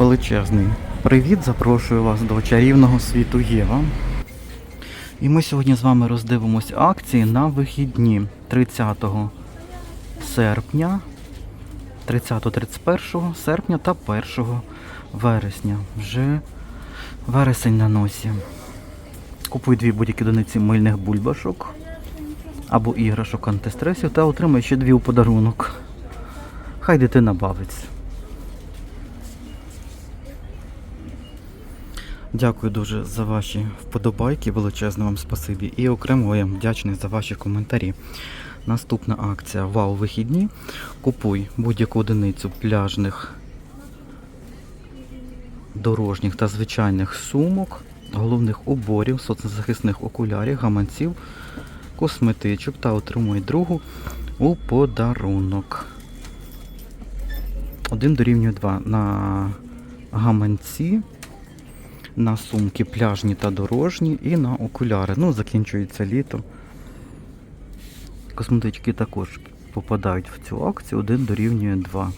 Величезний привіт! Запрошую вас до чарівного світу Єва. І ми сьогодні з вами роздивимось акції на вихідні 30 серпня, 30-31 серпня та 1 вересня. Вже вересень на носі. Купуй дві будь-які одиниці мильних бульбашок або іграшок антистресів та отримай ще дві у подарунок. Хай дитина бавиться. Дякую дуже за ваші вподобайки, величезне вам спасибі. І окремо я вдячний за ваші коментарі. Наступна акція Вау вихідні. Купуй будь-яку одиницю пляжних, дорожніх та звичайних сумок, головних уборів, соцзахисних окулярів, гаманців, косметичок та отримуй другу у подарунок. Один дорівнює 2 на гаманці на сумки пляжні та дорожні і на окуляри. Ну, закінчується літо. Косметички також попадають в цю акцію, один дорівнює 2.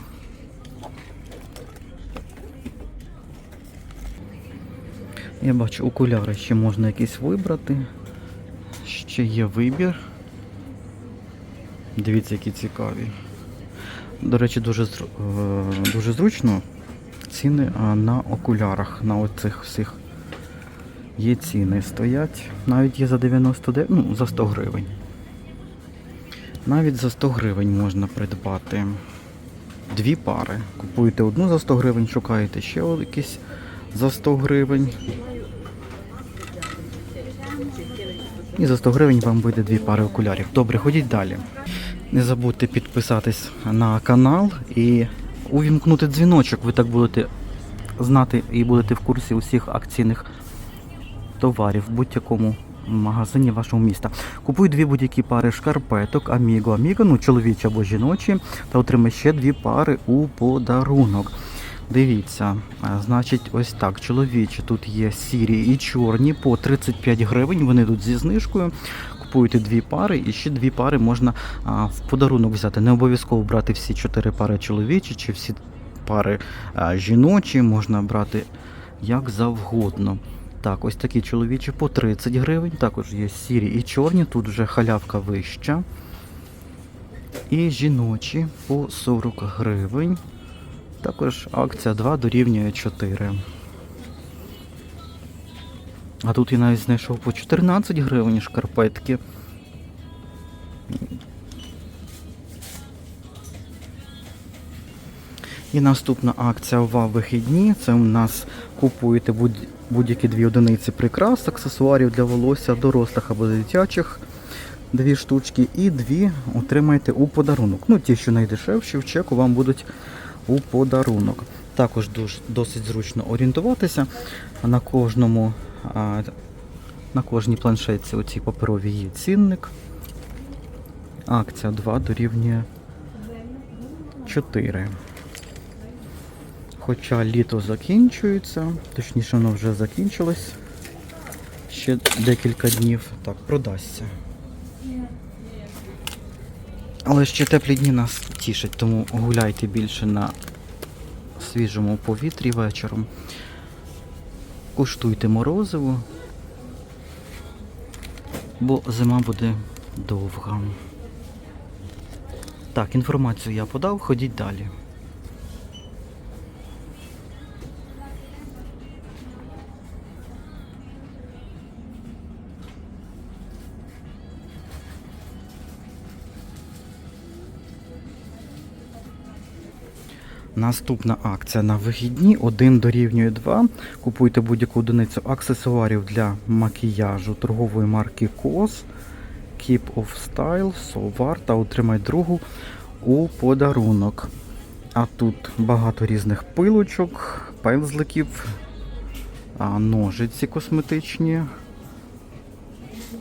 Я бачу, окуляри ще можна якісь вибрати. Ще є вибір. Дивіться, які цікаві. До речі, дуже, е, дуже зручно ціни на окулярах, на оцих всіх. Є ціни стоять. Навіть є за 99, ну, за 100 гривень. Навіть за 100 гривень можна придбати дві пари. Купуєте одну за 100 гривень, шукаєте ще якісь за 100 гривень. І за 100 гривень вам вийде дві пари окулярів. Добре, ходіть далі. Не забудьте підписатись на канал і увімкнути дзвіночок. Ви так будете знати і будете в курсі усіх акційних товарів в будь-якому магазині вашого міста. Купуй дві будь-які пари шкарпеток, Аміго, Аміго, ну чоловічі або жіночі, та отримай ще дві пари у подарунок. Дивіться, значить, ось так. Чоловічі тут є сірі і чорні по 35 гривень. Вони тут зі знижкою. Купуєте дві пари, і ще дві пари можна а, в подарунок взяти. Не обов'язково брати всі чотири пари чоловічі чи всі пари а, жіночі, можна брати як завгодно. Так, ось такі чоловічі по 30 гривень. Також є сірі і чорні, тут вже халявка вища. І жіночі по 40 гривень. Також акція 2 дорівнює 4. А тут я навіть знайшов по 14 гривень шкарпетки. І наступна акція ва вихідні. Це у нас купуєте будь- будь-які дві одиниці прикрас, аксесуарів для волосся, дорослих або дитячих. Дві штучки і дві отримаєте у подарунок. Ну, ті, що найдешевші, в чеку вам будуть у подарунок. Також досить зручно орієнтуватися. На кожному, на кожній планшетці оцій паперовій є цінник. Акція 2 дорівнює 4. Хоча літо закінчується, точніше воно вже закінчилось. Ще декілька днів. Так, продасться. Але ще теплі дні нас тішать, тому гуляйте більше на свіжому повітрі вечором. Куштуйте морозиво, бо зима буде довга. Так, інформацію я подав, ходіть далі. Наступна акція на вихідні 1 дорівнює 2. Купуйте будь-яку одиницю аксесуарів для макіяжу торгової марки COS, Keep of Style, Sovar та отримай другу у подарунок. А тут багато різних пилочок, пензликів, ножиці косметичні.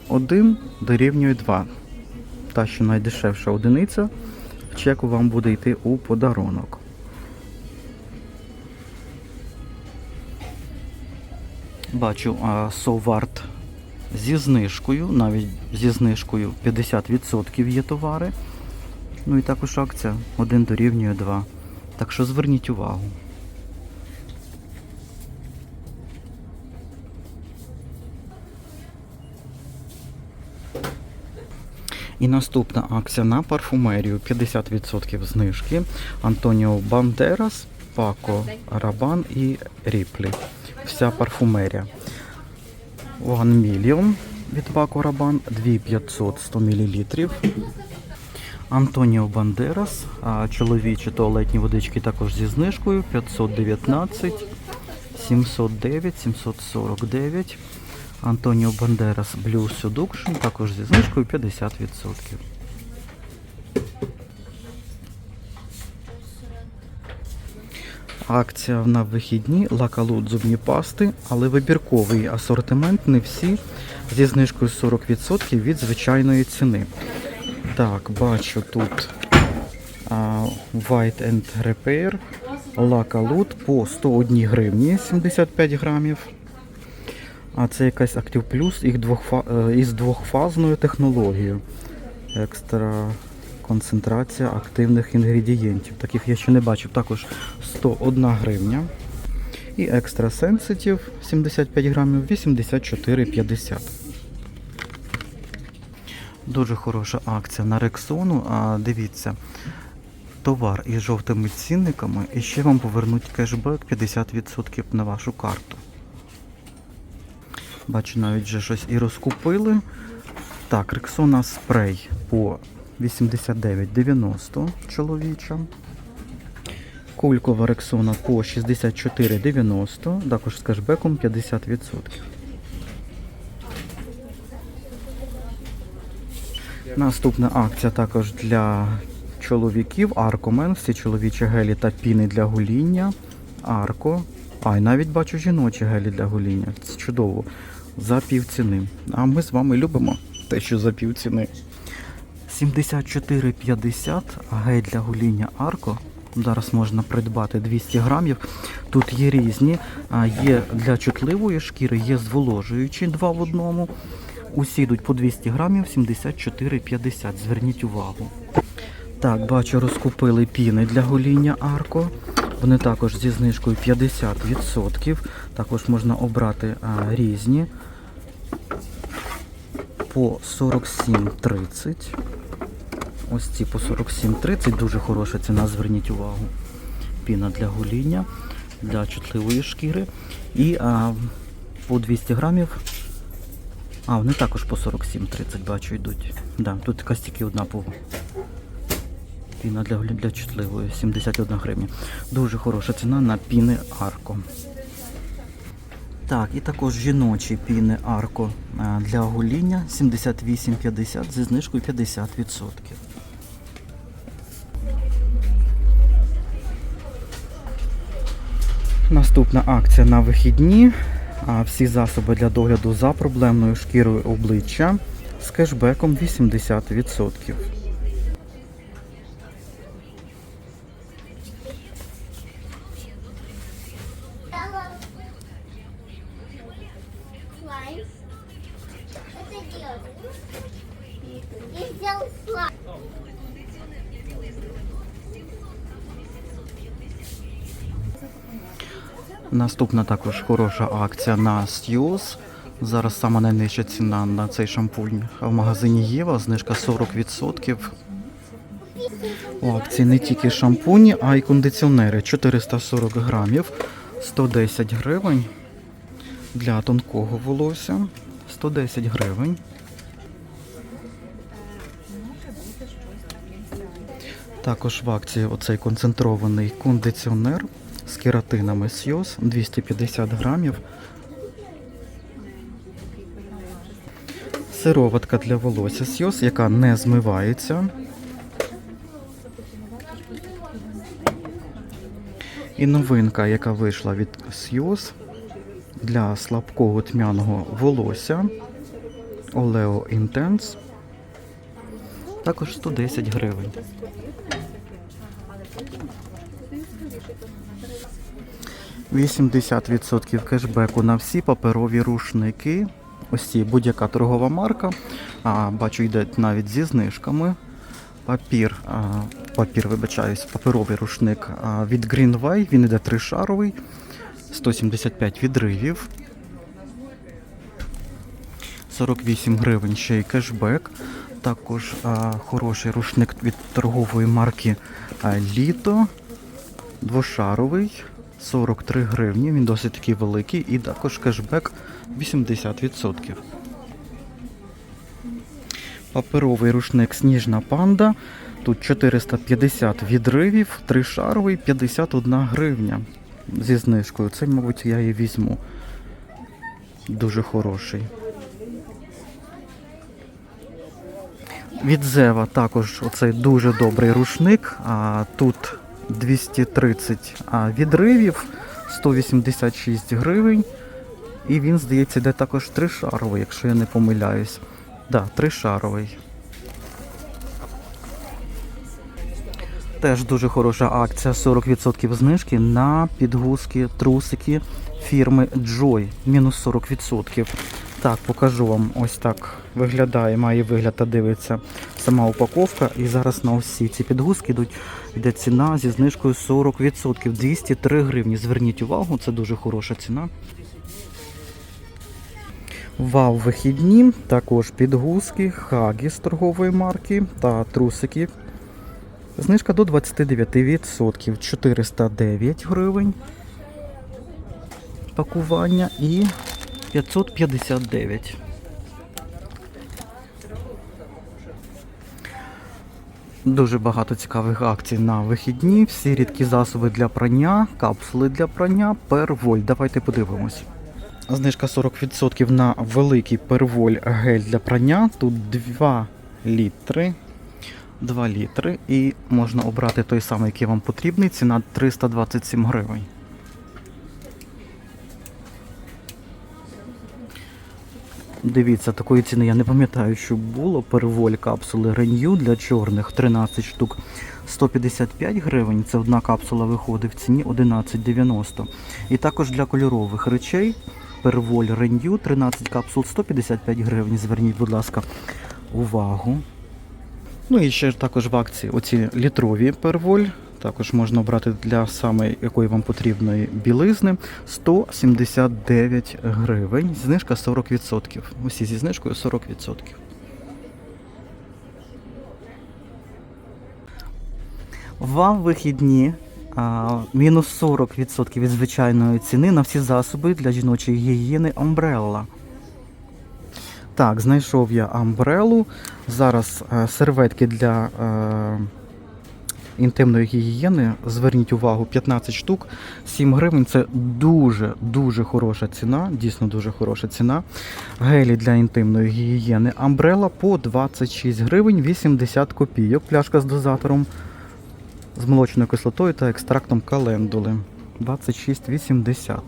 1 дорівнює 2. Та, що найдешевша одиниця, в чеку вам буде йти у подарунок. Бачу Соварт зі знижкою, навіть зі знижкою 50% є товари. Ну і також акція 1 дорівнює 2. Так що зверніть увагу. І наступна акція на парфумерію 50% знижки Антоніо Бандерас Пако Рабан і Ріплі. Вся парфумерія. One Million від Пако Рабан, 2500 100 мл. Антоніо Бандерас, чоловічі туалетні водички також зі знижкою 519, 709, 749. Антоніо Бандерас Blue Seduction також зі знижкою 50%. Акція на вихідні лакалут зубні пасти, але вибірковий асортимент не всі зі знижкою 40% від звичайної ціни. Так, бачу тут а, White and Repair лакалут по 101 гривні 75 грамів. А це якась Active Plus двохфа... е, із двохфазною технологією. Екстра концентрація активних інгредієнтів. Таких я ще не бачив. Також 101 гривня. І екстра Sensitive 75 грамів 84,50. Дуже хороша акція на Рексону. А, дивіться, товар із жовтими цінниками і ще вам повернуть кешбек 50% на вашу карту. Бачу, навіть вже щось і розкупили. Так, Рексона спрей по 89,90 чоловіча. Кулькова Рексона по 64,90, також з кешбеком 50%. Наступна акція також для чоловіків. Аркомен, всі чоловічі гелі та піни для гоління. Арко. А, і навіть бачу жіночі гелі для гоління. Це чудово. За півціни. А ми з вами любимо те, що за півціни. 74,50 гель для гоління Арко. Зараз можна придбати 200 грамів. Тут є різні. Є для чутливої шкіри, є зволожуючі два в одному. Усі йдуть по 200 грамів 74,50. Зверніть увагу. Так, бачу, розкупили піни для гоління Арко. Вони також зі знижкою 50%. Також можна обрати а, різні по 47,30. Ось ці по 47,30. Дуже хороша ціна, зверніть увагу. Піна для гоління, для чутливої шкіри. І а, по 200 грамів. А, вони також по 47,30 бачу йдуть. Да, тут якась тільки одна по Піна для, для чутливої 71 гривня. Дуже хороша ціна на піни Арко. Так, і також жіночі піни Арко е, для гоління 78,50 зі знижкою 50%. Наступна акція на вихідні. А, Всі засоби для догляду за проблемною шкірою обличчя з кешбеком 80%. Наступна також хороша акція на Сьюз. Зараз сама найнижча ціна на цей шампунь в магазині Єва, знижка 40%. У акції не тільки шампуні, а й кондиціонери 440 грамів, 110 гривень. Для тонкого волосся 110 гривень. Також в акції оцей концентрований кондиціонер з кератинами Сйоз 250 грамів. Сироватка для волосся Сйоз, яка не змивається. І новинка, яка вийшла від Сйоз для слабкого тьмяного волосся Oleo Intense. Також 110 гривень. Вісімдесят відсотків кешбеку на всі паперові рушники. Ось ці будь-яка торгова марка. А, бачу, йде навіть зі знижками. Папір, а, папір, вибачаюсь, паперовий рушник а, від Greenway. Він іде тришаровий. 175 відривів. 48 гривень ще й кешбек. Також а, хороший рушник від торгової марки а, Літо. Двошаровий. 43 гривні. Він досить такий великий. І також кешбек 80%. Паперовий рушник Сніжна панда. Тут 450 відривів, тришаровий 51 гривня зі знижкою. Це, мабуть, я і візьму. Дуже хороший. Від Зева також оцей дуже добрий рушник. А тут 230 відривів, 186 гривень. І він, здається, йде також тришаровий, якщо я не помиляюсь. Да, тришаровий. Теж дуже хороша акція, 40% знижки на підгузки, трусики фірми Joy. Мінус 40%. Так, покажу вам ось так виглядає, має вигляд та дивиться сама упаковка. І зараз на усі ці підгузки йдуть, йде ціна зі знижкою 40%, 203 гривні. Зверніть увагу, це дуже хороша ціна. Вау, вихідні, також підгузки, хагі з торгової марки та трусики. Знижка до 29%, 409 гривень. Пакування і 559. Дуже багато цікавих акцій на вихідні. Всі рідкі засоби для прання, капсули для прання, перволь. Давайте подивимось. Знижка 40% на великий перволь гель для прання. Тут 2 літри. 2 літри. І можна обрати той самий, який вам потрібний. Ціна 327 гривень. Дивіться, такої ціни я не пам'ятаю, що було. Перволь капсули Renew для чорних 13 штук 155 гривень. Це одна капсула виходить в ціні 11,90. І також для кольорових речей Перволь Renew 13 капсул 155 гривень. Зверніть, будь ласка, увагу. Ну і ще також в акції оці літрові перволь. Також можна брати для саме якої вам потрібної білизни 179 гривень. Знижка 40%. Усі зі знижкою 40%. Вам вихідні мінус 40% від звичайної ціни на всі засоби для жіночої гігієни Umbrella. Так, знайшов я амбрелу. Зараз е, серветки для е, інтимної гігієни. Зверніть увагу, 15 штук, 7 гривень. Це дуже-дуже хороша ціна. Дійсно дуже хороша ціна. Гелі для інтимної гігієни. Амбрела по 26 гривень 80 копійок. Пляшка з дозатором з молочною кислотою та екстрактом календули. 26,80.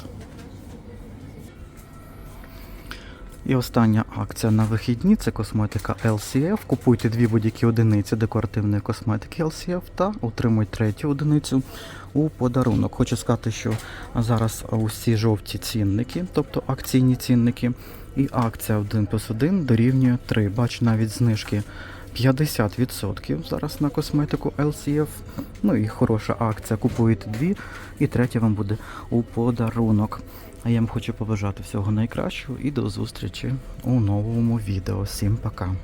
І остання акція на вихідні це косметика LCF. Купуйте дві будь-які одиниці декоративної косметики LCF та отримуйте третю одиницю у подарунок. Хочу сказати, що зараз усі жовті цінники, тобто акційні цінники, і акція 1 плюс 1 дорівнює 3. Бачу навіть знижки 50% зараз на косметику LCF. Ну і хороша акція. Купуєте дві, і третя вам буде у подарунок. А я вам хочу побажати всього найкращого і до зустрічі у новому відео. Всім пока!